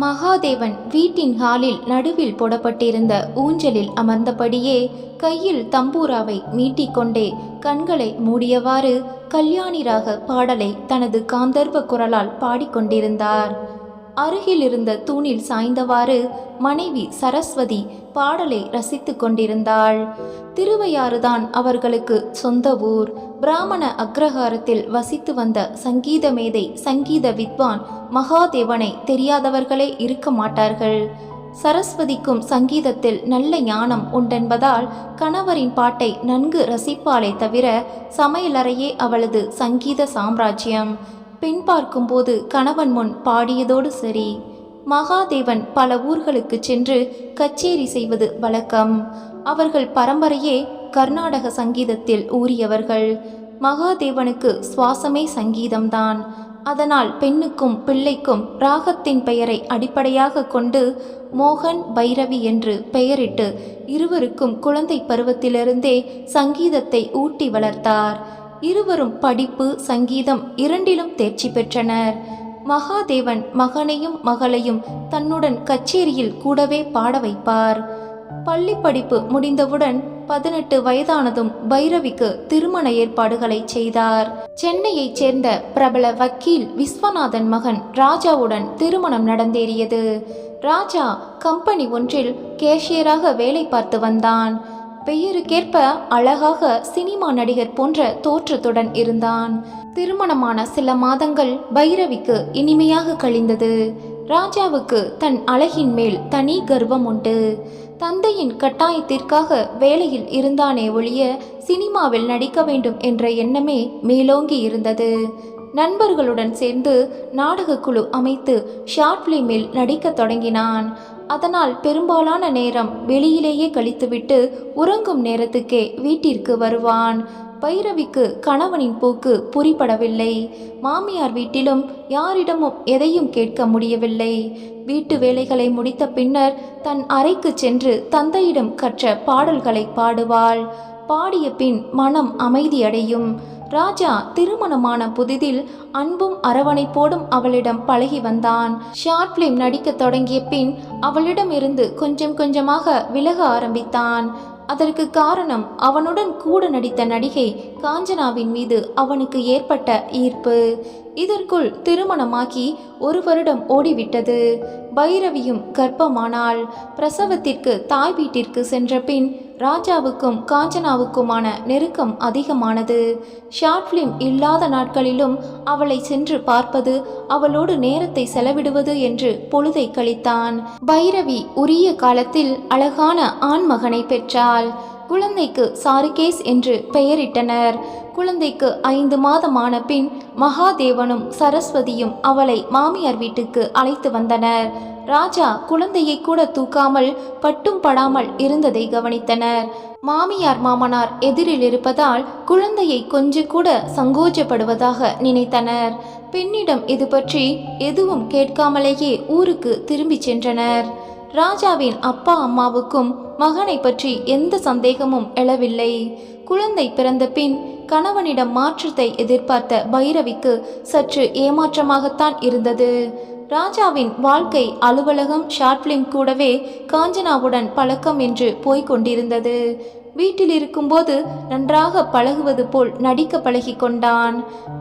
மகாதேவன் வீட்டின் ஹாலில் நடுவில் போடப்பட்டிருந்த ஊஞ்சலில் அமர்ந்தபடியே கையில் தம்பூராவை மீட்டிக்கொண்டே கண்களை மூடியவாறு கல்யாணிராக பாடலை தனது காந்தர்வ குரலால் பாடிக்கொண்டிருந்தார். அருகில் இருந்த தூணில் சாய்ந்தவாறு மனைவி சரஸ்வதி பாடலை ரசித்துக் கொண்டிருந்தாள். திருவையாறுதான் அவர்களுக்கு சொந்த ஊர். பிராமண அக்ரஹாரத்தில் வசித்து வந்த சங்கீத மேதை சங்கீத வித்வான் மகாதேவனை தெரியாதவர்களே இருக்க மாட்டார்கள். சரஸ்வதிக்கும் சங்கீதத்தில் நல்ல ஞானம் உண்டென்பதால் கணவரின் பாட்டை நன்கு ரசிப்பாளே தவிர சமையலறையே அவளது சங்கீத சாம்ராஜ்யம். பெண் பார்க்கும்போது கணவன் முன் பாடியதோடு சரி. மகாதேவன் பல ஊர்களுக்கு சென்று கச்சேரி செய்வது வழக்கம். அவர்கள் பரம்பரையே கர்நாடக சங்கீதத்தில் ஊறியவர்கள். மகாதேவனுக்கு சுவாசமே சங்கீதம்தான். அதனால் பெண்ணுக்கும் பிள்ளைக்கும் ராகத்தின் பெயரை அடிப்படையாக கொண்டு மோகன் பைரவி என்று பெயரிட்டு இருவருக்கும் குழந்தை பருவத்திலிருந்தே சங்கீதத்தை ஊட்டி வளர்த்தார். இருவரும் படிப்பு சங்கீதம் இரண்டிலும் தேர்ச்சி பெற்றனர். மகாதேவன் மகனையும் மகளையும் தன்னுடன் கச்சேரியில் கூடவே பாட வைப்பார். பள்ளி படிப்பு முடிந்தவுடன் பதினெட்டு வயதானதும் பைரவிக்கு திருமண ஏற்பாடுகளை செய்தார். சென்னையைச் சேர்ந்த பிரபல வக்கீல் விஸ்வநாதன் மகன் ராஜாவுடன் திருமணம் நடந்தேறியது. ராஜா கம்பெனி ஒன்றில் கேஷியராக வேலை பார்த்து வந்தான். பெயருக்கேற்ப அழகாக சினிமா நடிகர் போன்ற தோற்றத்துடன் இருந்தான். திருமணமான சில மாதங்கள் பைரவிக்கு இனிமையாக கழிந்தது. ராஜாவுக்கு தன் அழகின் மேல் தனி கர்வம் உண்டு. தந்தையின் கட்டாயத்திற்காக வேலையில் இருந்தானே ஒழிய சினிமாவில் நடிக்க வேண்டும் என்ற எண்ணமே மேலோங்கி இருந்தது. நண்பர்களுடன் சேர்ந்து நாடகக்குழு அமைத்து ஷார்ட் ஃபிலிமில் நடிக்கத் தொடங்கினான். அதனால் பெரும்பாலான நேரம் வெளியிலேயே கழித்துவிட்டு உறங்கும் நேரத்துக்கே வீட்டிற்கு வருவான். பைரவிக்கு கணவனின் போக்கு புரிபடவில்லை. மாமியார் வீட்டிலும் யாரிடமும் எதையும் கேட்க முடியவில்லை. வீட்டு வேலைகளை முடித்த பின்னர் தன் அறைக்கு சென்று தந்தையிடம் கற்ற பாடல்களை பாடுவாள். பாடிய பின் மனம் அமைதியடையும். ராஜா திருமணமான புதிதில் அன்பும் அரவணைப்போடும் அவளிடம் பழகி வந்தான். ஷார்ட் பிலிம் நடிக்க தொடங்கிய பின் அவளிடமிருந்து கொஞ்சம் கொஞ்சமாக விலக ஆரம்பித்தான். அதற்கு காரணம் அவனுடன் கூட நடித்த நடிகை காஞ்சனாவின் மீது அவனுக்கு ஏற்பட்ட ஈர்ப்பு. இதற்குள் திருமணமாகி ஒரு வருடம் ஓடிவிட்டது. பைரவியும் கர்ப்பமானாள். பிரசவத்திற்கு தாய் வீட்டிற்கு சென்ற பின் ராஜாவுக்கும் காஞ்சனாவுக்குமான நெருக்கம் அதிகமானது. ஷார்ட் ஃபிலிம் இல்லாத நாட்களிலும் அவளை சென்று பார்ப்பது அவளோடு நேரத்தை செலவிடுவது என்று பொழுதை கழித்தான். பைரவி உரிய காலத்தில் அழகான ஆண்மகனை பெற்றாள். குழந்தைக்கு சாருகேஸ் என்று பெயரிட்டனர். குழந்தைக்கு ஐந்து மாதமான பின் மகாதேவனும் சரஸ்வதியும் அவளை மாமியார் வீட்டுக்கு அழைத்து வந்தனர். ராஜா குழந்தையை கூட தூக்காமல் பட்டும் படாமல் இருந்ததை கவனித்தனர். மாமியார் மாமனார் எதிரில் இருப்பதால் குழந்தையை கொஞ்சம் கூட சங்கோஜப்படுவதாக நினைத்தனர். பெண்ணிடம் இது பற்றி எதுவும் கேட்காமலேயே ஊருக்கு திரும்பிச் சென்றனர். ராஜாவின் அப்பா அம்மாவுக்கும் மகனை பற்றி எந்த சந்தேகமும் எழவில்லை. குழந்தை பிறந்த பின் கணவனிடம் மாற்றத்தை எதிர்பார்த்த பைரவிக்கு சற்று ஏமாற்றமாகத்தான் இருந்தது. ராஜாவின் வாழ்க்கை அலுவலகம் ஷார்ட் பிலிம் கூடவே காஞ்சனாவுடன் பழக்கம் என்று போய்க் கொண்டிருந்தது. வீட்டில் இருக்கும்போது நன்றாக பழகுவது போல் நடிக்க பழகி கொண்டான்.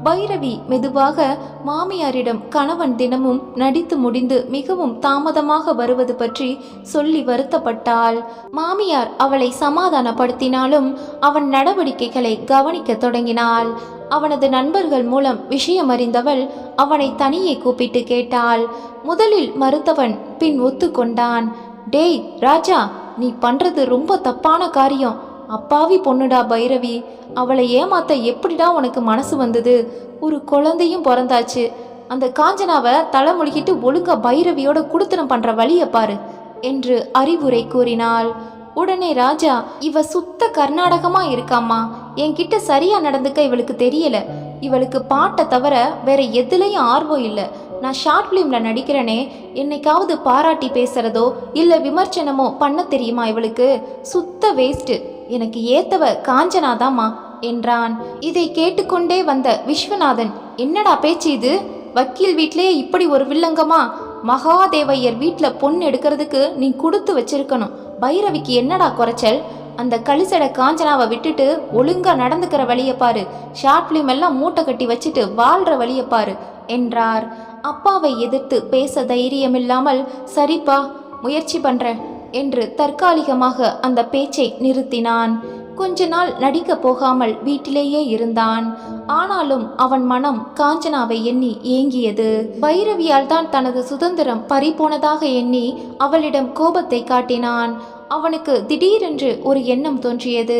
பைரவி மெதுவாக மாமியாரிடம் கணவன் தினமும் நடித்து முடிந்து மிகவும் தாமதமாக வருவது பற்றி சொல்லி வருத்தப்பட்டாள். மாமியார் அவளை சமாதானப்படுத்தினாலும் அவன் நடவடிக்கைகளை கவனிக்க தொடங்கினாள். அவனது நண்பர்கள் மூலம் விஷயம் அறிந்தவள் அவனை தனியே கூப்பிட்டு கேட்டாள். முதலில் மறுத்தவன் பின் ஒத்துக்கொண்டான். டேய் ராஜா நீ பண்றது ரொம்ப தப்பான காரியம். அப்பாவி பொண்ணுடா பைரவி அவளை ஏமாத்த எப்படிடா உனக்கு மனசு வந்தது? ஒரு குழந்தையும் பிறந்தாச்சு. அந்த காஞ்சனாவை தலைமுழுகிட்டு ஒழுங்கா பைரவியோட குடுத்தனம் பண்ற வழியை பாரு என்று அறிவுரை கூறினாள். உடனே ராஜா இவ சுத்த கர்நாடகமா இருக்காம்மா. என்கிட்ட சரியா நடந்துக்க இவளுக்கு தெரியல. இவளுக்கு பாட்டை தவிர வேற எதுலையும் ஆர்வம் இல்லை. நான் ஷார்ட் ஃபிலிமில் நடிக்கிறேனே. என்னைக்காவது பாராட்டி பேசுறதோ இல்லை விமர்சனமோ பண்ண தெரியுமா இவளுக்கு? சுத்த வேஸ்ட்டு எனக்கு ஏத்தவ காஞ்சனாதாம்மா என்றான். இதை கேட்டுக்கொண்டே வந்த விஸ்வநாதன் என்னடா பேச்சு இது? வக்கீல் வீட்லேயே இப்படி ஒரு வில்லங்கமா? மகாதேவையர் வீட்டில் பொண்ணு எடுக்கிறதுக்கு நீ கொடுத்து வச்சிருக்கணும். பைரவிக்கு என்னடா குறைச்சல்? அந்த கலிசடை காஞ்சனாவை விட்டுட்டு ஒழுங்கா நடந்துக்கிற வழியை பாரு. ஷார்ட் ஃபிலிம் எல்லாம் மூட்டை கட்டி வச்சுட்டு வாழ்ற வழியை பாரு என்றார். அப்பாவை எதிர்த்து பேச தைரியமில்லாமல் சரிப்பா முயற்சி பண்றேன். என்று தற்காலிகமாக அந்த பேச்சை நிறுத்தினான். கொஞ்ச நாள் நடிக்க போகாமல் வீட்டிலேயே இருந்தான். ஆனாலும் அவன் மனம் காஞ்சனாவை எண்ணி ஏங்கியது. பைரவியால் தான் தனது சுதந்திரம் பறிபோனதாக எண்ணி அவளிடம் கோபத்தை காட்டினான். அவனுக்கு திடீரென்று ஒரு எண்ணம் தோன்றியது.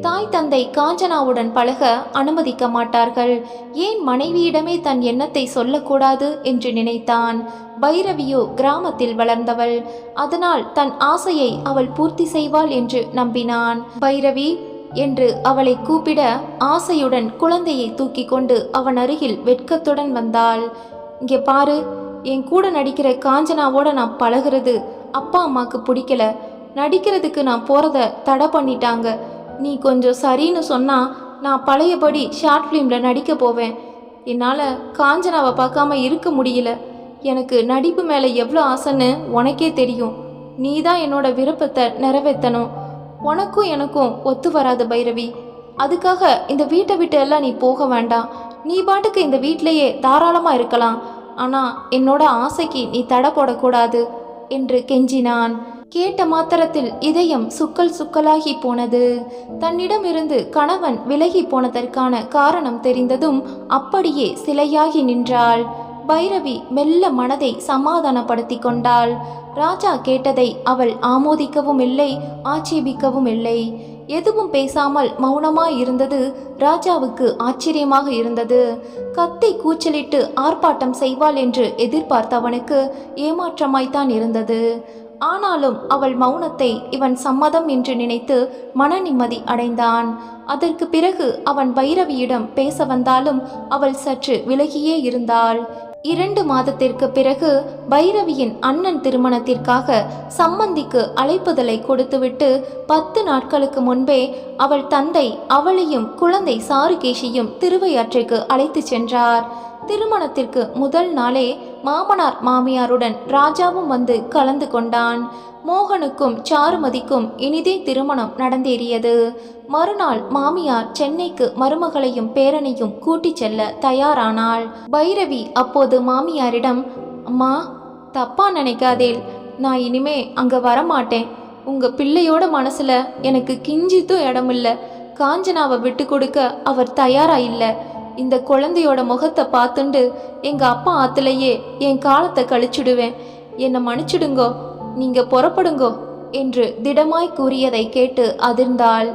தாய் தந்தை காஞ்சனாவுடன் பழக அனுமதிக்க மாட்டார்கள். ஏன் மனைவியிடமே தன் எண்ணத்தை சொல்லக்கூடாது என்று நினைத்தான். பைரவியோ கிராமத்தில் வளர்ந்தவள். அதனால் தன் ஆசையை அவள் பூர்த்தி செய்வாள் என்று நம்பினான். பைரவி என்று அவளை கூப்பிட ஆசையுடன் குழந்தையை தூக்கி கொண்டு அவன் அருகில் வெட்கத்துடன் வந்தாள். இங்கே பாரு என் கூட நடிக்கிற காஞ்சனாவோட நான் பழகிறது அப்பா அம்மாக்கு பிடிக்கல. நடிக்கிறதுக்கு நான் போகிறத தடை பண்ணிட்டாங்க. நீ கொஞ்சம் சரின்னு சொன்னால் நான் பழையபடி ஷார்ட் ஃபிலிமில் நடிக்க போவேன். என்னால் காஞ்சனாவை பார்க்காம இருக்க முடியல. எனக்கு நடிப்பு மேலே எவ்வளோ ஆசைன்னு உனக்கே தெரியும். நீ தான் என்னோட விருப்பத்தை நிறைவேற்றணும் உனக்கும் எனக்கும் ஒத்து வராது பைரவி. அதுக்காக இந்த வீட்டை விட்டு எல்லாம் நீ போக வேண்டாம். நீ பாட்டுக்கு இந்த வீட்டிலேயே தாராளமாக இருக்கலாம். ஆனால் என்னோட ஆசைக்கு நீ தடை போடக்கூடாது. என்று கெஞ்சினான். கேட்ட மாத்திரத்தில் இதயம் சுக்கல் சுக்கலாகி போனது. தன்னிடமிருந்து கணவன் விலகி போனதற்கான காரணம் தெரிந்ததும் அப்படியே சிலையாகி நின்றாள். பைரவி மெல்ல மனதை சமாதானப்படுத்தி கொண்டாள். ராஜா கேட்டதை அவள் ஆமோதிக்கவும் இல்லை ஆட்சேபிக்கவும் இல்லை. எதுவும் பேசாமல் மௌனமாய் இருந்தது ராஜாவுக்கு ஆச்சரியமாக இருந்தது. கத்தை கூச்சலிட்டு ஆர்ப்பாட்டம் செய்வாள் என்று எதிர்பார்த்தவனுக்கு ஏமாற்றமாய்த்தான் இருந்தது. ஆனாலும் அவள் மௌனத்தை இவன் சம்மதம் என்று நினைத்து மன நிம்மதி அடைந்தான். அதற்கு பிறகு அவன் பைரவியிடம் பேச வந்தாலும் அவள் சற்று விலகியே இருந்தாள். இரண்டு மாதத்திற்கு பிறகு பைரவியின் அண்ணன் திருமணத்திற்காக சம்மந்திக்கு அழைப்புதலை கொடுத்துவிட்டு பத்து நாட்களுக்கு முன்பே அவள் தந்தை அவளையும் குழந்தை சாருகேஷியும் திருவையாற்றைக்கு அழைத்துச் சென்றார். திருமணத்திற்கு முதல் நாளே மாமனார் மாமியாருடன் ராஜாவும் வந்து கலந்து கொண்டான். மோகனுக்கும் சாருமதிக்கும் இனிதே திருமணம் நடந்தேறியது. மறுநாள் மாமியார் சென்னைக்கு மருமகளையும் பேரனையும் கூட்டிச் செல்ல தயாரானாள். பைரவி அப்போது மாமியாரிடம் அம்மா தப்பா நினைக்காதேல் நான் இனிமே அங்க வரமாட்டேன். உங்க பிள்ளையோட மனசுல எனக்கு கிஞ்சித்தும் இடமில்ல. காஞ்சனாவை விட்டு கொடுக்க அவர் தயாரா இல்லை. இந்த குழந்தையோட முகத்தை பார்த்துண்டு எங்கள் அப்பா ஆத்துலேயே என் காலத்தை கழிச்சிடுவேன். என்னை மன்னிச்சிடுங்கோ நீங்கள் புறப்படுங்கோ என்று திடமாய் கூறியதை கேட்டு அதிர்ந்தாள்.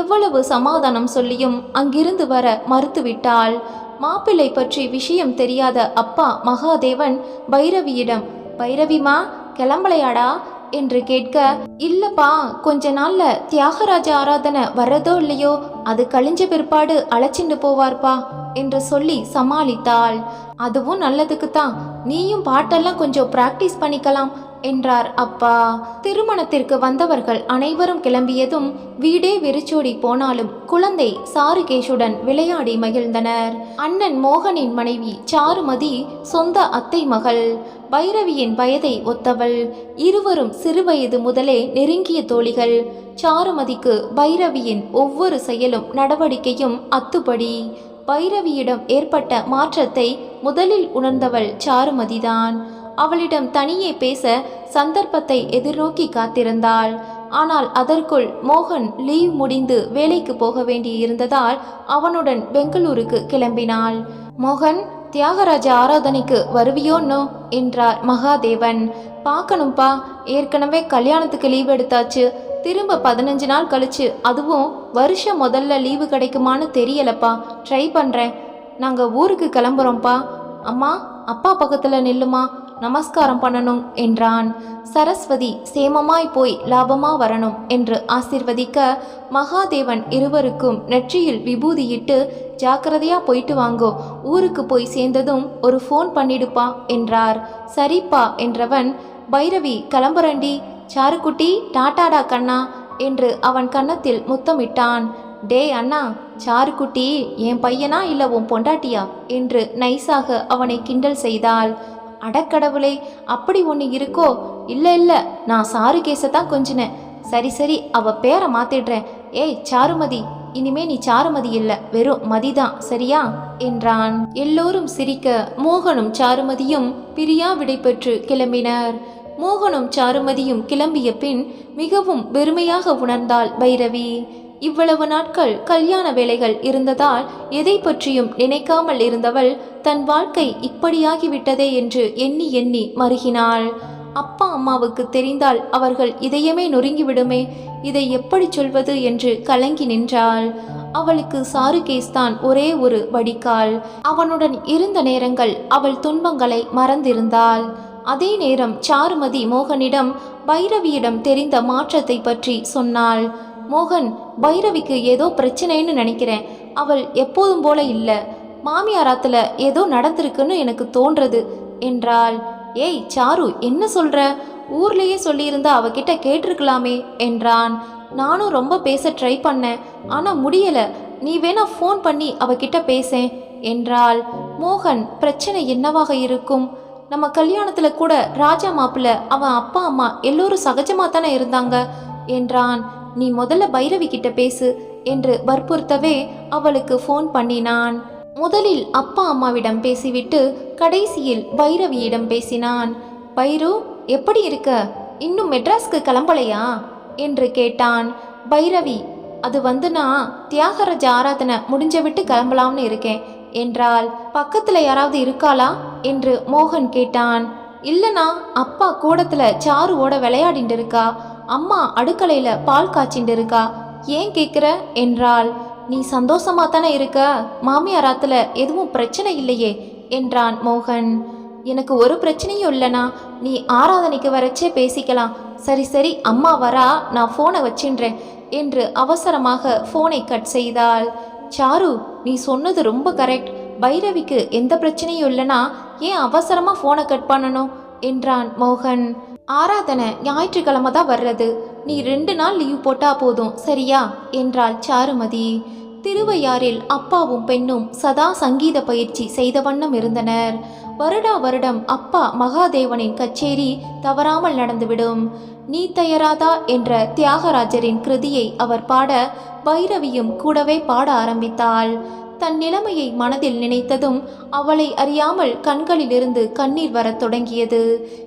எவ்வளவு சமாதானம் சொல்லியும் அங்கிருந்து வர மறுத்துவிட்டாள். மாப்பிள்ளை பற்றி விஷயம் தெரியாத அப்பா மகாதேவன் பைரவியிடம் பைரவிமா கிளம்பலையாடா? என்று கேட்க இல்லப்பா கொஞ்ச நாள்ல தியாகராஜ ஆராதனை வர்றதோ இல்லையோ? அது கழிஞ்ச பிற்பாடு அழைச்சிண்டு போவார்ப்பா என்று சொல்லி சமாளித்தாள். அதுவும் நல்லதுக்கு தான் நீயும் பாட்டெல்லாம் கொஞ்சம் பிராக்டிஸ் பண்ணிக்கலாம். என்றார். அப்பா திருமணத்திற்கு வந்தவர்கள் அனைவரும் கிளம்பியதும் வீடே வெறிச்சோடி போனாலும் குழந்தை சாருகேஷுடன் விளையாடி மகிழ்ந்தனர். அண்ணன் மோகனின் மனைவி சாருமதி சொந்த அத்தை மகள் பைரவியின் வயதை ஒத்தவள். இருவரும் சிறுவயது முதலே நெருங்கிய தோழிகள். சாருமதிக்கு பைரவியின் ஒவ்வொரு செயலும் நடவடிக்கையும் அத்துப்படி. பைரவியிடம் ஏற்பட்ட மாற்றத்தை முதலில் உணர்ந்தவள் சாருமதிதான். அவளிடம் தனியே பேச சந்தர்ப்பத்தை எதிர்நோக்கி காத்திருந்தாள். ஆனால் அதற்குள் மோகன் லீவ் முடிந்து வேலைக்கு போக வேண்டியிருந்ததால் அவனுடன் பெங்களூருக்கு கிளம்பினாள். மோகன் தியாகராஜ ஆராதனைக்கு வருவியோன்னோ என்றார் மகாதேவன். பார்க்கணும்ப்பா ஏற்கனவே கல்யாணத்துக்கு லீவ் எடுத்தாச்சு. திரும்ப பதினஞ்சு நாள் கழிச்சு அதுவும் வருஷம் முதல்ல லீவு கிடைக்குமான்னு தெரியலப்பா. ட்ரை பண்ணுறேன் நாங்கள் ஊருக்கு கிளம்புறோம்ப்பா அம்மா அப்பா பக்கத்தில் நில்லுமா? நமஸ்காரம் பண்ணணும் என்றான். சரஸ்வதி சேமமாய் போய் லாபமா வரணும் என்று ஆசிர்வதிக்க மகாதேவன் இருவருக்கும் நெற்றியில் விபூதியிட்டு ஜாக்கிரதையா போயிட்டு வாங்கோ ஊருக்கு போய் சேர்ந்ததும் ஒரு ஃபோன் பண்ணிடுப்பா என்றார். சரிப்பா என்றவன் பைரவி கிளம்புறண்டி சாருக்குட்டி டாட்டாடா கண்ணா என்று அவன் கன்னத்தில் முத்தமிட்டான். டே அண்ணா சாருக்குட்டி என் பையனா இல்ல உன் பொண்டாட்டியா? என்று நைஸாக அவனை கிண்டல் செய்தாள். அடக்கடவுளே அப்படி ஒன்று இருக்கோ? இல்லை இல்லை நான் சாரு கேஸை தான் கொஞ்சினேன். சரி சரி அவ பேரை மாத்திடுறேன். ஏய் சாருமதி இனிமே நீ சாருமதி இல்லை வெறும் மதிதான் சரியா? என்றான். எல்லோரும் சிரிக்க மோகனும் சாருமதியும் பிரியா விடைபெற்று கிளம்பினர். மோகனும் சாருமதியும் கிளம்பிய பின் மிகவும் வெறுமையாக உணர்ந்தாள் பைரவி. இவ்வளவு நாட்கள் கல்யாண வேலைகள் இருந்ததால் எதை பற்றியும் நினைக்காமல் இருந்தவள் தன் வாழ்க்கை இப்படியாகிவிட்டதே என்று எண்ணி எண்ணி மருகினாள். அப்பா அம்மாவுக்கு தெரிந்தால் அவர்கள் இதயமே நொறுங்கிவிடுமே இதை எப்படி சொல்வது என்று கலங்கி நின்றாள். அவளுக்கு சாருகேஸ் தான் ஒரே ஒரு வடிகால். அவனுடன் இருந்த நேரங்கள் அவள் துன்பங்களை மறந்திருந்தாள். அதே நேரம் சாருமதி மோகனிடம் பைரவியிடம் தெரிந்த மாற்றத்தை பற்றி சொன்னாள். மோகன் பைரவிக்கு ஏதோ பிரச்சனைன்னு நினைக்கிறேன். அவள் எப்போதும் போல இல்லை. மாமியாராத்துல ஏதோ நடந்திருக்குன்னு எனக்கு தோன்றது. என்றாள். ஏய் சாரு என்ன சொல்ற? ஊர்லேயே சொல்லியிருந்தா அவகிட்ட கேட்டிருக்கலாமே என்றான். நானும் ரொம்ப பேச ட்ரை பண்ணேன். ஆனால் முடியலை. நீ வேணா ஃபோன் பண்ணி அவகிட்ட பேசேன் என்றாள். மோகன் பிரச்சனை என்னவாக இருக்கும்? நம்ம கல்யாணத்தில் கூட ராஜா மாப்பிள்ள அவன் அப்பா அம்மா எல்லோரும் சகஜமாக தானே இருந்தாங்க என்றான். நீ முதல்ல பைரவி கிட்ட பேசு என்று வற்புறுத்தவே அவளுக்கு ஃபோன் பண்ணினான். முதலில் அப்பா அம்மாவிடம் பேசிவிட்டு கடைசியில் பைரவியிடம் பேசினான். பைரு எப்படி இருக்க? இன்னும் மெட்ராஸ்க்கு கிளம்பலையா? என்று கேட்டான். பைரவி அது வந்து நான் தியாகராஜ ஆராதனை முடிஞ்ச விட்டு கிளம்பலாம்னு இருக்கேன். என்றால் பக்கத்தில் யாராவது இருக்காளா? என்று மோகன் கேட்டான். இல்லைனா அப்பா கூடத்தில் சாருவோட விளையாடிட்டு இருக்கா அம்மா அடுக்கலையில பால் காய்ச்சிட்டு இருக்கா? ஏன் கேக்குற? என்றாள். நீ சந்தோஷமா தானே இருக்க? மாமியாராத்தில் எதுவும் பிரச்சனை இல்லையே? என்றான் மோகன். எனக்கு ஒரு பிரச்சனையும் இல்லைனா நீ ஆராதனைக்கு வரச்சே பேசிக்கலாம். சரி சரி அம்மா வரா நான் ஃபோனை வச்சின்றேன் என்று அவசரமாக ஃபோனை கட் செய்தாள். சாரு நீ சொன்னது ரொம்ப கரெக்ட் பைரவிக்கு எந்த பிரச்சனையும் இல்லைனா ஏன் அவசரமாக ஃபோனை கட் பண்ணணும்? என்றான் மோகன். ஆராதனை ஞாயிற்றுக்கிழமை தான் வர்றது. நீ ரெண்டு நாள் லீவ் போட்டா போதும் சரியா? என்றாள் சாருமதி. திருவையாறில் அப்பாவும் பெண்ணும் சதா சங்கீத பயிற்சி செய்த வண்ணம் இருந்தனர். வருடா வருடம் அப்பா மகாதேவனின் கச்சேரி தவறாமல் நடந்துவிடும். நீ தயராதா? என்ற தியாகராஜரின் கிருதியை அவர் பாட பைரவியும் கூடவே பாட ஆரம்பித்தாள். தன் நிலைமையை மனதில் நினைத்ததும் அவளை அறியாமல் கண்களிலிருந்து கண்ணீர் வரத் தொடங்கியது.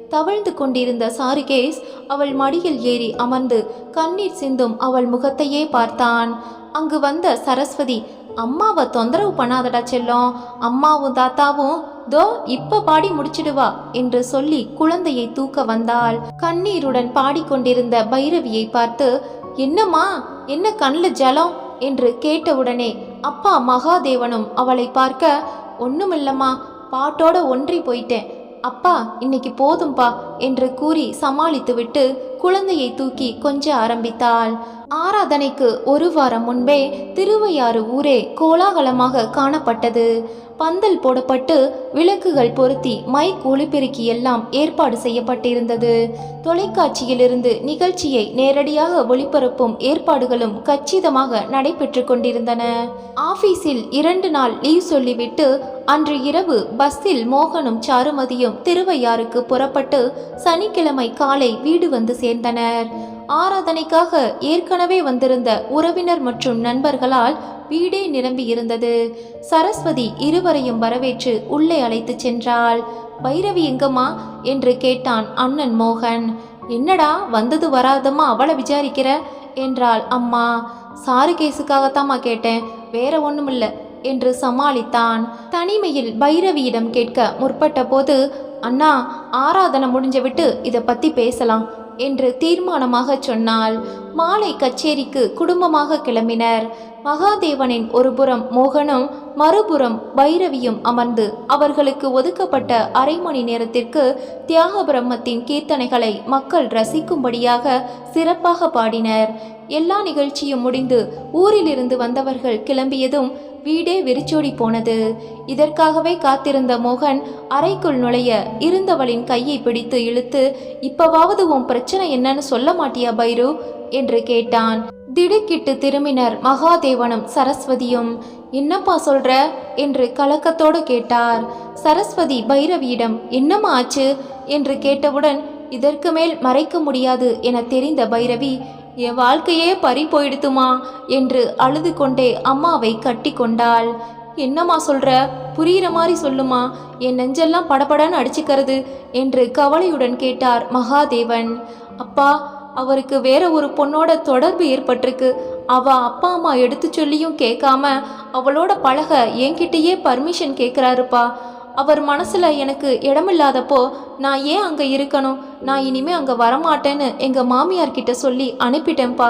தவழ்ந்து கொண்டிருந்த சாரிகேஸ் அவள் மடியில் ஏறி அமர்ந்து கண்ணீர் சிந்தும் அவள் முகத்தையே பார்த்தான். அங்கு வந்த சரஸ்வதி அம்மாவை தொந்தரவு பண்ணாதடா செல்லம். அம்மாவும் தாத்தாவும் தோ இப்ப பாடி முடிச்சிடுவா என்று சொல்லி குழந்தையை தூக்க வந்தாள். கண்ணீருடன் பாடிக்கொண்டிருந்த பைரவியை பார்த்து என்னம்மா என்ன கண்ணில் ஜலம்? என்று கேட்டவுடனே அப்பா மகாதேவனும் அவளை பார்க்க ஒண்ணுமில்லம்மா பாட்டோட ஒன்றி போயிட்டேன். அப்பா இன்னைக்கு போதும்பா என்று கூறி சமாளித்துவிட்டு குழந்தையை தூக்கி கொஞ்ச ஆரம்பித்தாள். ஆராதனைக்கு ஒரு வாரம் முன்பே திருவையாறு ஊரே கோலாகலமாக காணப்பட்டது. பந்தல் போடப்பட்டு விளக்குகள் பொருத்தி மைக் ஒளிபெருக்கி எல்லாம் ஏற்பாடு செய்யப்பட்டிருந்தது. தொலைக்காட்சியிலிருந்து நிகழ்ச்சியை நேரடியாக ஒளிபரப்பும் ஏற்பாடுகளும் கச்சிதமாக நடைபெற்று கொண்டிருந்தன. ஆபீஸில் இரண்டு நாள் லீவ் சொல்லிவிட்டு அன்று இரவு பஸ்ஸில் மோகனும் சாருமதியும் திருவையாறுக்கு புறப்பட்டு சனிக்கிழமை காலை வீடு வந்து சேர்ந்தனர். ஆராதனைக்காக ஏற்கனவே வந்திருந்த உறவினர் மற்றும் நண்பர்களால் வீடே நிரம்பி இருந்தது. சரஸ்வதி இருவரையும் வரவேற்று உள்ளே அழைத்துச் சென்றாள். பைரவி எங்கம்மா? என்று கேட்டான் அண்ணன் மோகன். என்னடா வந்தது வராதம்மா அவளை விசாரிக்கிற? என்றாள் அம்மா. சாரு கேஸுக்காகத்தாம்மா கேட்டேன் வேற ஒண்ணுமில்ல என்று சமாளித்தான். தனிமையில் பைரவியிடம் கேட்க முற்பட்ட போது அண்ணா ஆராதனை முடிஞ்ச விட்டு இதை பத்தி பேசலாம் என்று தீர்மானமாக சொன்னால் மாலை கச்சேரிக்கு குடும்பமாக கிளம்பினர். மகாதேவனின் ஒருபுறம் மோகனும் மறுபுறம் பைரவியும் அமர்ந்து அவர்களுக்கு ஒதுக்கப்பட்ட அரை மணி நேரத்திற்கு தியாக பிரம்மத்தின் கீர்த்தனைகளை மக்கள் ரசிக்கும்படியாக சிறப்பாக பாடினர். எல்லா நிகழ்ச்சியும் முடிந்து ஊரிலிருந்து வந்தவர்கள் கிளம்பியதும் வீடே வெறிச்சோடி போனது. இதற்காகவே காத்திருந்த மோகன் அறைக்குள் நுழைய இருந்தவளின் கையை பிடித்து இழுத்து இப்பவாவது உன் பிரச்சனை என்னன்னு சொல்ல மாட்டியா பைரு? என்று கேட்டான். திடுக்கிட்டு திரும்பினர் மகாதேவனும் சரஸ்வதியும். என்னப்பா சொல்ற? என்று கலக்கத்தோடு கேட்டார். சரஸ்வதி பைரவியிடம் என்னம்மா ஆச்சு? என்று கேட்டவுடன் இதற்கு மேல் மறைக்க முடியாது என தெரிந்த பைரவி என் வாழ்க்கையே பறி போயிடுத்துமா? என்று அழுது கொண்டே அம்மாவை கட்டி கொண்டாள் என்னம்மா சொல்ற? புரியிற மாதிரி சொல்லுமா? என் நெஞ்செல்லாம் படபடன்னு அடிச்சுக்கிறது என்று கவலையுடன் கேட்டார் மகாதேவன். அப்பா அவருக்கு வேற ஒரு பொண்ணோட தொடர்பு ஏற்பட்டிருக்கு. அவ அப்பா அம்மா எடுத்து சொல்லியும் கேட்காம அவளோட பழக என்கிட்டயே பர்மிஷன் கேட்குறாருப்பா. அவர் மனசில் எனக்கு இடமில்லாதப்போ நான் ஏன் அங்கே இருக்கணும்? நான் இனிமே அங்கே வரமாட்டேன்னு எங்கள் மாமியார்கிட்ட சொல்லி அனுப்பிட்டேன்ப்பா.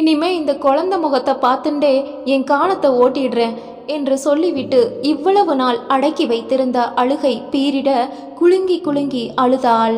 இனிமே இந்த குழந்தை முகத்தை பார்த்துட்டே என் காலத்தை ஓட்டிடுறேன் என்று சொல்லிவிட்டு இவ்வளவு நாள் அடக்கி வைத்திருந்த அழுகை பீரிட குலுங்கி குலுங்கி அழுதாள்.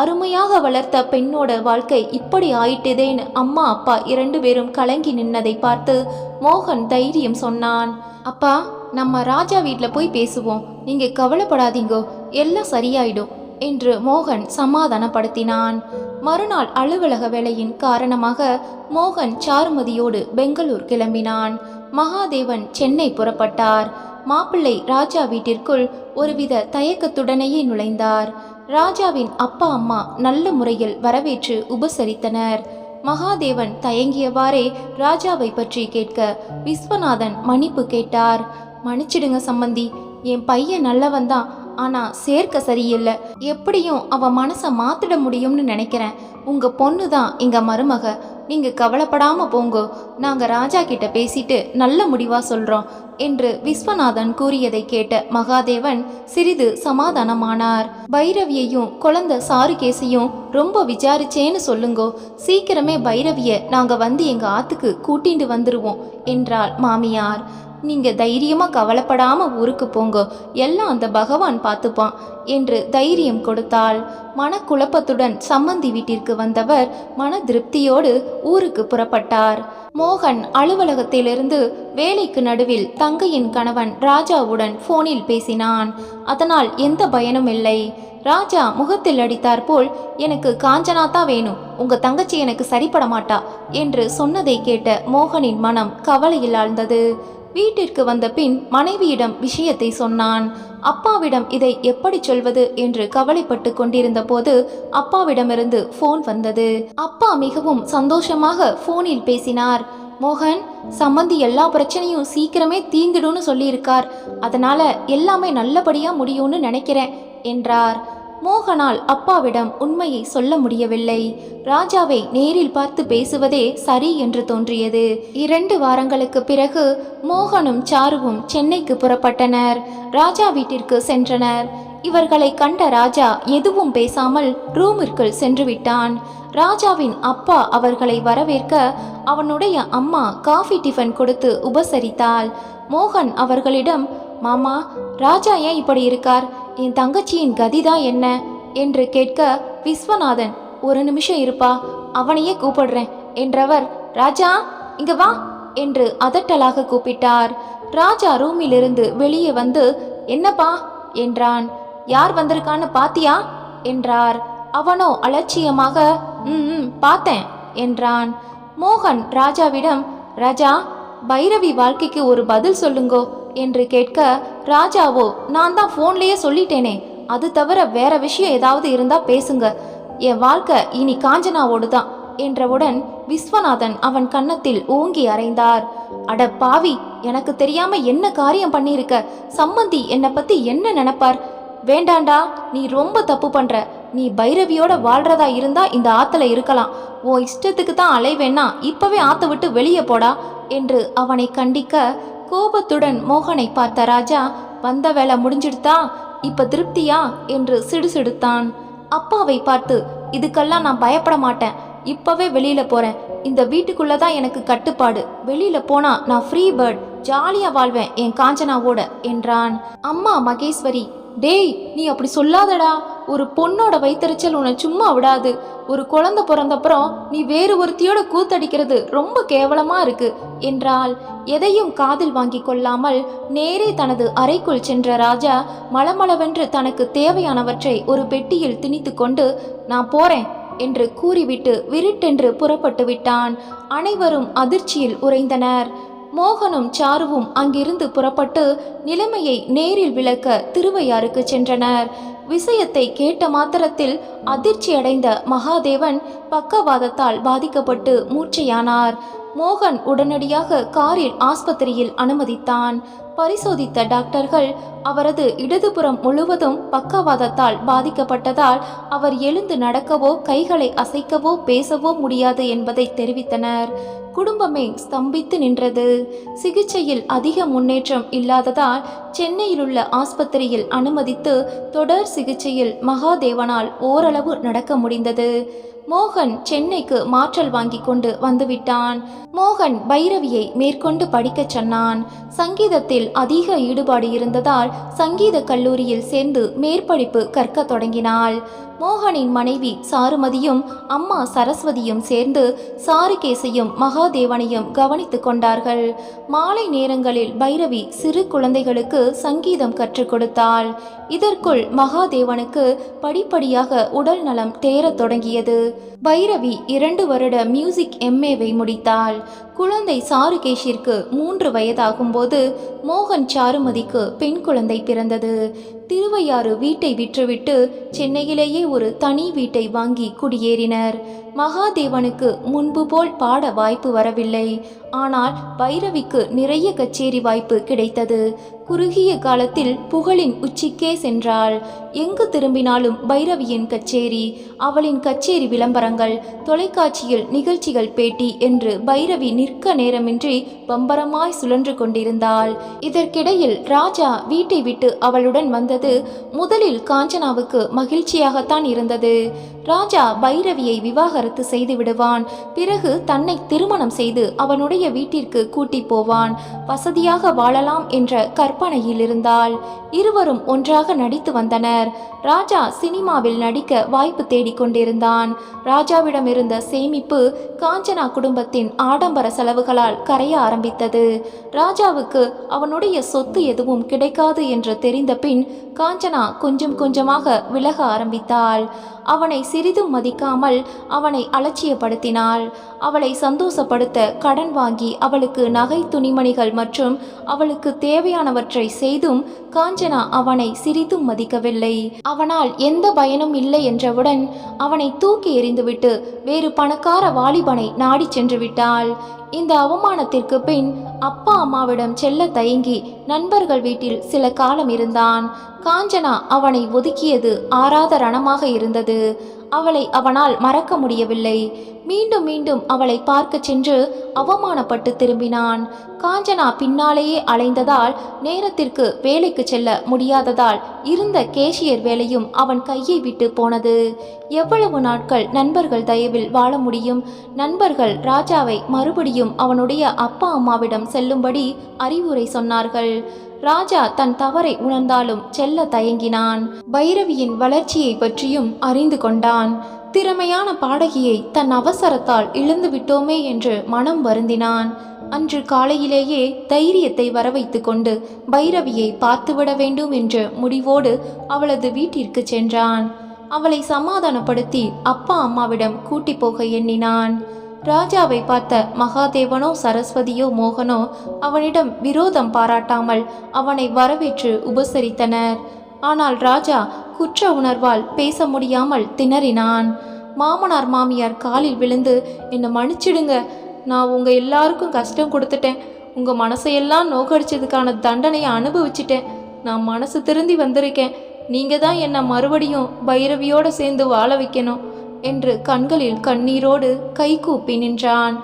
அருமையாக வளர்த்த பெண்ணோட வாழ்க்கை இப்படி ஆயிட்டுதேன்னு அம்மா அப்பா இரண்டு பேரும் கலங்கி நின்னதை பார்த்து மோகன் தைரியம் சொன்னான். அப்பா நம்ம ராஜா வீட்டில் போய் பேசுவோம். நீங்க கவலைப்படாதீங்கோ. எல்லாம் சரியாயிடும் என்று மோகன் சமாதானப்படுத்தினான். மறுநாள் அலுவலக வேலையின் காரணமாக மோகன் சாருமதியோடு பெங்களூர் கிளம்பினான். மகாதேவன் சென்னை புறப்பட்டார். மாப்பிள்ளை ராஜா வீட்டிற்குள் ஒருவித தயக்கத்துடனேயே நுழைந்தார். ராஜாவின் அப்பா அம்மா நல்ல முறையில் வரவேற்று உபசரித்தனர். மகாதேவன் தயங்கியவாறே ராஜாவை பற்றி கேட்க விஸ்வநாதன் மன்னிப்பு கேட்டார். மன்னிச்சிடுங்க சம்பந்தி என் பையன் நல்லவன் தான் ஆனா சேர்க்க சரியில்லை. எப்படியும் அவ மனசை மாத்திட முடியும்னு நினைக்கிறேன். உங்க பொண்ணு தான் எங்க மருமக. நீங்க கவலைப்படாம போங்கோ. நாங்க ராஜா கிட்ட பேசிட்டு நல்ல முடிவா சொல்றோம் என்று விஸ்வநாதன் கூறியதை கேட்ட மகாதேவன் சிறிது சமாதானமானார். பைரவியையும் குழந்தை சாருகேசையும் ரொம்ப விசாரிச்சேன்னு சொல்லுங்கோ. சீக்கிரமே பைரவிய நாங்க வந்து எங்க ஆத்துக்கு கூட்டிண்டு வந்துருவோம் என்றாள் மாமியார். நீங்க தைரியமா கவலைப்படாம ஊருக்கு போங்க. எல்லாம் அந்த பகவான் பார்த்துப்பான் என்று தைரியம் கொடுத்தாள். மனக்குழப்பத்துடன் சம்மந்தி வீட்டிற்கு வந்தவர் மன திருப்தியோடு ஊருக்கு புறப்பட்டார். மோகன் அலுவலகத்திலிருந்து வேலைக்கு நடுவில் தங்கையின் கணவன் ராஜாவுடன் போனில் பேசினான். அதனால் எந்த பயனும் இல்லை. ராஜா முகத்தில் அடித்தார் போல் எனக்கு காஞ்சனா தான் வேணும். உங்க தங்கச்சி எனக்கு சரிப்பட மாட்டா என்று சொன்னதை கேட்ட மோகனின் மனம் கவலையில் ஆழ்ந்தது. வீட்டிற்கு வந்த பின் மனைவியிடம் விஷயத்தை சொன்னான். அப்பாவிடம் இதை எப்படி சொல்வது என்று கவலைப்பட்டு கொண்டிருந்த போது அப்பாவிடமிருந்து ஃபோன் வந்தது. அப்பா மிகவும் சந்தோஷமாக ஃபோனில் பேசினார். மோகன் சம்மந்தி எல்லா பிரச்சனையும் சீக்கிரமே தீந்துடும்னு சொல்லியிருக்கார். அதனால எல்லாமே நல்லபடியா முடியும்னு நினைக்கிறேன் என்றார். மோகனால் அப்பாவிடம் உண்மையை சொல்ல முடியவில்லை. ராஜாவை நேரில் பார்த்து பேசுவதே சரி என்று தோன்றியது. இரண்டு வாரங்களுக்கு பிறகு மோகனும் சாருவும் சென்னைக்கு புறப்பட்டனர். ராஜா வீட்டிற்கு சென்றனர். இவர்களை கண்ட ராஜா எதுவும் பேசாமல் ரூமிற்குள் சென்று விட்டான் ராஜாவின் அப்பா அவர்களை வரவேற்க அவனுடைய அம்மா காஃபி டிஃபன் கொடுத்து உபசரித்தாள். மோகன் அவர்களிடம் மாமா ராஜா ஏன் இப்படி இருக்கார்? என் தங்கச்சியின் கதிதான் என்ன? என்று கேட்க விஸ்வநாதன் ஒரு நிமிஷம் இருப்பா அவனையே கூப்பிடுறேன் என்றவர் ராஜா இங்க வா என்று அதட்டலாக கூப்பிட்டார். ராஜா ரூமிலிருந்து வெளியே வந்து என்னப்பா என்றான். யார் வந்திருக்கான்னு பாத்தியா? என்றார். அவனோ அலட்சியமாக ம் ம், பார்த்தேன் என்றான். மோகன் ராஜாவிடம் ராஜா பைரவி வாழ்க்கைக்கு ஒரு பதில் சொல்லுங்கோ என்று கேட்க ராஜாவோ நான் தான் ஃபோன்லேயே சொல்லிட்டேனே. அது தவிர வேற விஷயம் ஏதாவது இருந்தா பேசுங்க. என் வாழ்க்கை இனி காஞ்சனாவோடு தான் என்றவுடன் விஸ்வநாதன் அவன் கன்னத்தில் ஓங்கி அறைந்தார். அட பாவி எனக்கு தெரியாம என்ன காரியம் பண்ணியிருக்க? சம்மந்தி என்னை பத்தி என்ன நினைப்பார்? வேண்டாண்டா நீ ரொம்ப தப்பு பண்ற. நீ பைரவியோட வாழ்றதா இருந்தா இந்த ஆத்துல இருக்கலாம். உன் இஷ்டத்துக்கு தான் அலைவேன்னா இப்பவே ஆத்த விட்டு வெளியே போடா என்று அவனை கண்டிக்க கோபத்துடன் மோகனை பார்த்த ராஜா வந்த வேலை முடிஞ்சிடுதா இப்ப திருப்தியா? என்று சிடுசிடுத்தான். அப்பாவை பார்த்து இதுக்கெல்லாம் நான் பயப்பட மாட்டேன். இப்பவே வெளியில போறேன். இந்த வீட்டுக்குள்ள தான் எனக்கு கட்டுப்பாடு. வெளியில போனா நான் ஃப்ரீ பேர்ட் ஜாலியா வாழ்வேன் என் காஞ்சனாவோட என்றான். அம்மா மகேஸ்வரி டேய் நீ அப்படி சொல்லாதடா. ஒரு பொண்ணோட வைத்தறிச்சல் உன்னை சும்மா விடாது. ஒரு குழந்தை பிறந்தப்புறம் நீ வேறு ஒருத்தியோட கூத்தடிக்கிறது ரொம்ப கேவலமா இருக்கு என்றால் எதையும் காதில் வாங்கி கொள்ளாமல் நேரே தனது அறைக்குள் சென்ற ராஜா மளமளவென்று தனக்கு தேவையானவற்றை ஒரு பெட்டியில் திணித்து கொண்டு நான் போறேன் என்று கூறிவிட்டு விருட்டென்று புறப்பட்டு விட்டான். அனைவரும் அதிர்ச்சியில் உறைந்தனர். மோகனும் சாருவும் அங்கிருந்து புறப்பட்டு நிலைமையை நேரில் விளக்க திருவையாறுக்கு சென்றனர். விஷயத்தை கேட்ட மாத்திரத்தில் அதிர்ச்சியடைந்த மகாதேவன் பக்கவாதத்தால் பாதிக்கப்பட்டு மூர்ச்சையானார். மோகன் உடனடியாக காரில் ஆஸ்பத்திரியில் அனுமதித்தான். பரிசோதித்த டாக்டர்கள் அவரது இடதுபுறம் முழுவதும் பக்கவாதத்தால் பாதிக்கப்பட்டதால் அவர் எழுந்து நடக்கவோ கைகளை அசைக்கவோ பேசவோ முடியாது என்பதை தெரிவித்தனர். குடும்பமே ஸ்தம்பித்து நின்றது. சிகிச்சையில் அதிக முன்னேற்றம் இல்லாததால் சென்னையிலுள்ள ஆஸ்பத்திரியில் அனுமதித்து தொடர் சிகிச்சையில் மகாதேவனால் ஓரளவு நடக்க முடிந்தது. மோகன் சென்னைக்கு மாற்றல் வாங்கி கொண்டு வந்துவிட்டான். மோகன் பைரவியை மேற்கொண்டு படிக்கச் சொன்னான். சங்கீதத்தில் அதிக ஈடுபாடு இருந்ததால் சங்கீத கல்லூரியில் சேர்ந்து மேற்படிப்பு கற்க தொடங்கினாள். மோகனின் மனைவி சாருமதியும் அம்மா சரஸ்வதியும் சேர்ந்து சாருகேசையும் மகாதேவனையும் கவனித்துக் கொண்டார்கள். மாலை நேரங்களில் பைரவி சிறு குழந்தைகளுக்கு சங்கீதம் கற்றுக் கொடுத்தாள். இதற்குள் மகாதேவனுக்கு படிப்படியாக உடல் நலம் தேரத் தொடங்கியது. பைரவி இரண்டு வருட மியூசிக் எம்ஏவை முடித்தாள். குழந்தை சாருகேஷிற்கு மூன்று வயதாகும்போது மோகன் சாருமதிக்கு பெண் குழந்தை பிறந்தது. திருவையாறு வீட்டை விற்றுவிட்டு சென்னையிலேயே ஒரு தனி வீட்டை வாங்கி குடியேறினர். மகாதேவனுக்கு முன்பு போல் பாட வாய்ப்பு வரவில்லை. ஆனால் பைரவிக்கு நிறைய கச்சேரி வாய்ப்பு கிடைத்தது. குறுகிய காலத்தில் புகழின் உச்சிக்கே சென்றாள். எங்கு திரும்பினாலும் பைரவியின் கச்சேரி அவளின் கச்சேரி விளம்பரங்கள் தொலைக்காட்சியில் நிகழ்ச்சிகள் பேட்டி என்று பைரவி நிற்க நேரமின்றி பம்பரமாய் சுழன்று கொண்டிருந்தாள். இதற்கிடையில் ராஜா வீட்டை விட்டு அவளுடன் வந்தது முதலில் காஞ்சனாவுக்கு மகிழ்ச்சியாகத்தான் இருந்தது. ராஜா பைரவியை விவாகரத்து செய்து விடுவான். பிறகு தன்னை திருமணம் செய்து அவனுடைய வீட்டிற்கு கூட்டி போவான். வசதியாக வாழலாம் என்ற கற்பனையில் இருந்தாள் இருவரும் ஒன்றாக நடித்து வந்தனர். ராஜா சினிமாவில் நடிக்க வாய்ப்பு தேடிக்கொண்டிருந்தான் ராஜாவிடம் இருந்த சேமிப்பு காஞ்சனா குடும்பத்தின் ஆடம்பர செலவுகளால் கரைய ஆரம்பித்தது. ராஜாவுக்கு அவனுடைய சொத்து எதுவும் கிடைக்காது என்று தெரிந்த பின் காஞ்சனா கொஞ்சம் கொஞ்சமாக விலக ஆரம்பித்தாள். அவனை சிறிதும் மதிக்காமல் அவனை அலட்சியப்படுத்தினாள். அவளை சந்தோஷப்படுத்த கடன் வாங்கி அவளுக்கு நகை துணிமணிகள் மற்றும் அவளுக்கு தேவையானவற்றை செய்தும் காஞ்சனா அவனை சிறிதும் மதிக்கவில்லை. அவனால் எந்த பயனும் இல்லை என்றவுடன் அவனை தூக்கி எறிந்துவிட்டு வேறு பணக்கார வாலிபனை நாடி சென்று விட்டாள். இந்த அவமானத்திற்கு பின் அப்பா அம்மாவிடம் செல்ல தயங்கி நண்பர்கள் வீட்டில் சில காலம் இருந்தான். காஞ்சனா அவனை ஒதுக்கியது ஆறாத ரணமாக இருந்தது. அவளை அவனால் மறக்க முடியவில்லை. மீண்டும் மீண்டும் அவளை பார்க்கச் சென்று அவமானப்பட்டு திரும்பினான். காஞ்சனா பின்னாலேயே அலைந்ததால் நேரத்திற்கு வேலைக்கு செல்ல முடியாததால் இருந்த கேஷியர் வேலையும் அவன் கையை விட்டு போனது. எவ்வளவு நாட்கள் நண்பர்கள் தயவில் வாழ முடியும்? நண்பர்கள் ராஜாவை மறுபடியும் அவனுடைய அப்பா அம்மாவிடம் செல்லும்படி அறிவுரை சொன்னார்கள். ராஜா தன் தவறை உணர்ந்தாலும் செல்ல தயங்கினான். பைரவியின் வளர்ச்சியை பற்றியும் அறிந்து கொண்டான். திறமையான பாடகியை தன் அவசரத்தால் இழந்துவிட்டோமே என்று மனம் வருந்தினான். அன்று காலையிலேயே தைரியத்தை வரவைத்து கொண்டு பைரவியை பார்த்துவிட வேண்டும் என்ற முடிவோடு அவளது வீட்டிற்கு சென்றான். அவளை சமாதானப்படுத்தி அப்பா அம்மாவிடம் கூட்டி போக எண்ணினான். ராஜாவை பார்த்த மகாதேவனோ சரஸ்வதியோ மோகனோ அவனிடம் விரோதம் பாராட்டாமல் அவனை வரவேற்று உபசரித்தனர். ஆனால் ராஜா குற்ற உணர்வால் பேச முடியாமல் திணறினான். மாமனார் மாமியார் காலில் விழுந்து என்னை மன்னிச்சிடுங்க. நான் உங்க எல்லாருக்கும் கஷ்டம் கொடுத்துட்டேன். உங்க மனசையெல்லாம் நோக்கடிச்சதுக்கான தண்டனையை அனுபவிச்சிட்டேன். நான் மனசு திருந்தி வந்திருக்கேன். நீங்க தான் என்னை மறுபடியும் பைரவியோட சேர்ந்து வாழ வைக்கணும். என்று கண்களில் கண்ணீரோடு கைகூப்பி நின்றான்.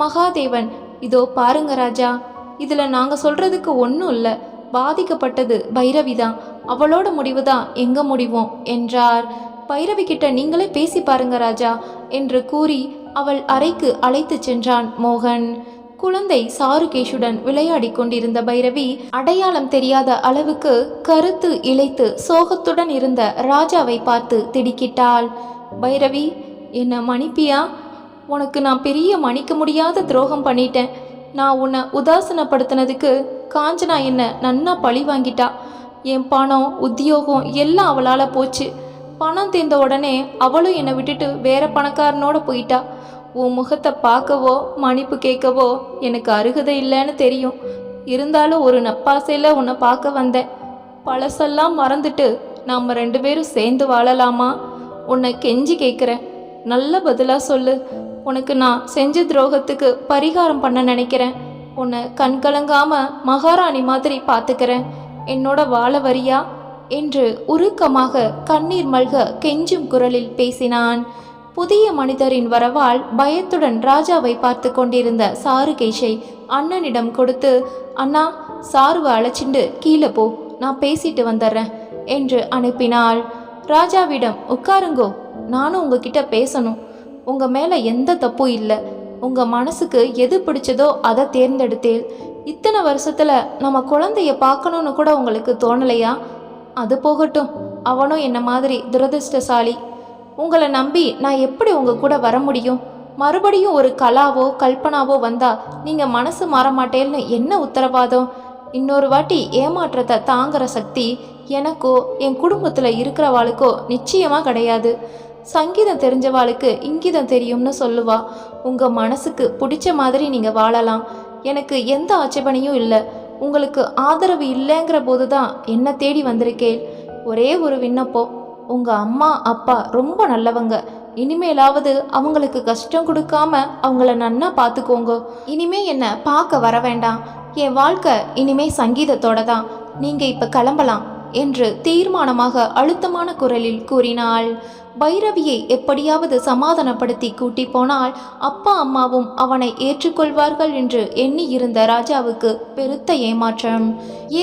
மகாதேவன் இதோ பாருங்க ராஜா இதுல நாங்க சொல்றதுக்கு ஒன்றும் இல்லை. பாதிக்கப்பட்டது பைரவி தான். அவளோட முடிவு தான் எங்க முடிவோம் என்றார். பைரவி கிட்ட நீங்களே பேசி பாருங்க ராஜா என்று கூறி அவள் அறைக்கு அழைத்துச் சென்றான் மோகன். குழந்தை சாருகேஷுடன் விளையாடி கொண்டிருந்த பைரவி அடையாளம் தெரியாத அளவுக்கு கருத்து இழைத்து சோகத்துடன் இருந்த ராஜாவை பார்த்து திடுக்கிட்டாள். பைரவி என்னை மன்னிப்பியா? உனக்கு நான் பெரிய மன்னிக்க முடியாத துரோகம் பண்ணிட்டேன். நான் உன்னை உதாசனப்படுத்தினதுக்கு காஞ்சனா என்ன நன்னா பழி வாங்கிட்டா. என் பணம் உத்தியோகம் எல்லாம் அவளால் போச்சு. பணம் தீர்ந்த உடனே அவளும் என்னை விட்டுட்டு வேற பணக்காரனோட போயிட்டா. உன் முகத்தை பார்க்கவோ மன்னிப்பு கேட்கவோ எனக்கு அருகதை இல்லைன்னு தெரியும். இருந்தாலும் ஒரு நப்பாசையில் உன்னை பார்க்க வந்தேன். பழசெல்லாம் மறந்துட்டு நாம் ரெண்டு பேரும் சேர்ந்து வாழலாமா? உன்னை கெஞ்சி கேட்குறேன் நல்ல பதிலாக சொல்லு. உனக்கு நான் செஞ்ச துரோகத்துக்கு பரிகாரம் பண்ண நினைக்கிறேன். உன்னை கண்கலங்காமல் மகாராணி மாதிரி பார்த்துக்கிறேன் என்னோட வாழ வரியா? என்று உருக்கமாக கண்ணீர் மல்க கெஞ்சும் குரலில் பேசினான். புதிய மனிதரின் வரவால் பயத்துடன் ராஜாவை பார்த்து கொண்டிருந்த சாருகேஷை அண்ணனிடம் கொடுத்து அண்ணா சாருவை அழைச்சிண்டு கீழே போ. நான் பேசிட்டு வந்துடுறேன். என்று அனுப்பினாள். ராஜாவிடம் உட்காருங்கோ நானும் உங்ககிட்ட பேசணும். உங்க மேல எந்த தப்பும் இல்லை. உங்க மனசுக்கு எது பிடிச்சதோ அதை தேர்ந்தெடுத்தேன் இத்தனை வருஷத்துல நம்ம குழந்தைய பார்க்கணும்னு கூட உங்களுக்கு தோணலையா? அது போகட்டும். அவனும் என்ன மாதிரி துரதிர்ஷ்டசாலி. உங்களை நம்பி நான் எப்படி உங்க கூட வர முடியும்? மறுபடியும் ஒரு கலாவோ கல்பனாவோ வந்தா நீங்க மனசு மாற மாட்டேன்னு என்ன உத்தரவாதம்? இன்னொரு வாட்டி ஏமாற்றத்தை தாங்குற சக்தி எனக்கோ என் குடும்பத்தில் இருக்கிறவாளுக்கோ நிச்சயமாக கிடையாது. சங்கீதம் தெரிஞ்சவாளுக்கு இங்கீதம் தெரியும்னு சொல்லுவா. உங்கள் மனசுக்கு பிடிச்ச மாதிரி நீங்கள் வாழலாம். எனக்கு எந்த ஆட்சேபனையும் இல்லை. உங்களுக்கு ஆதரவு இல்லைங்கிற போது தான் என்னை தேடி வந்திருக்கேன் ஒரே ஒரு விண்ணப்பம். உங்கள் அம்மா அப்பா ரொம்ப நல்லவங்க. இனிமேலாவது அவங்களுக்கு கஷ்டம் கொடுக்காம அவங்கள நன்னா பார்த்துக்கோங்க இனிமே என்ன பார்க்க வர வேண்டாம். என் வாழ்க்கை இனிமே சங்கீதத்தோட தான் நீங்க இப்ப கிளம்பலாம். என்று தீர்மானமாக அழுத்தமான குரலில் கூறினாள். பைரவியை எப்படியாவது சமாதானப்படுத்தி கூட்டி போனால் அப்பா அம்மாவும் அவனை ஏற்றுக்கொள்வார்கள் என்று எண்ணி இருந்த ராஜாவுக்கு பெருத்த ஏமாற்றம்.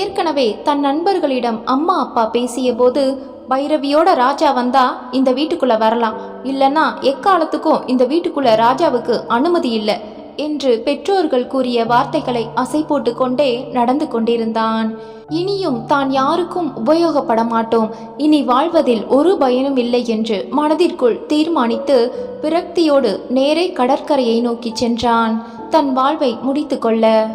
ஏற்கனவே தன் நண்பர்களிடம் அம்மா அப்பா பேசியபோது பைரவியோட ராஜா வந்தா இந்த வீட்டுக்குள்ள வரலாம். இல்லைன்னா எக்காலத்துக்கும் இந்த வீட்டுக்குள்ள ராஜாவுக்கு அனுமதி இல்லை. என்று பெற்றோர்கள் கூறிய வார்த்தைகளை அசை போட்டு கொண்டே நடந்து கொண்டிருந்தான். இனியும் தான் யாருக்கும் உபயோகப்பட மாட்டோம். இனி வாழ்வதில் ஒரு பயனும் இல்லை என்று மனதிற்குள் தீர்மானித்து விரக்தியோடு நேரே கடற்கரையை நோக்கி சென்றான். தன் வாழ்வை முடித்து கொள்ள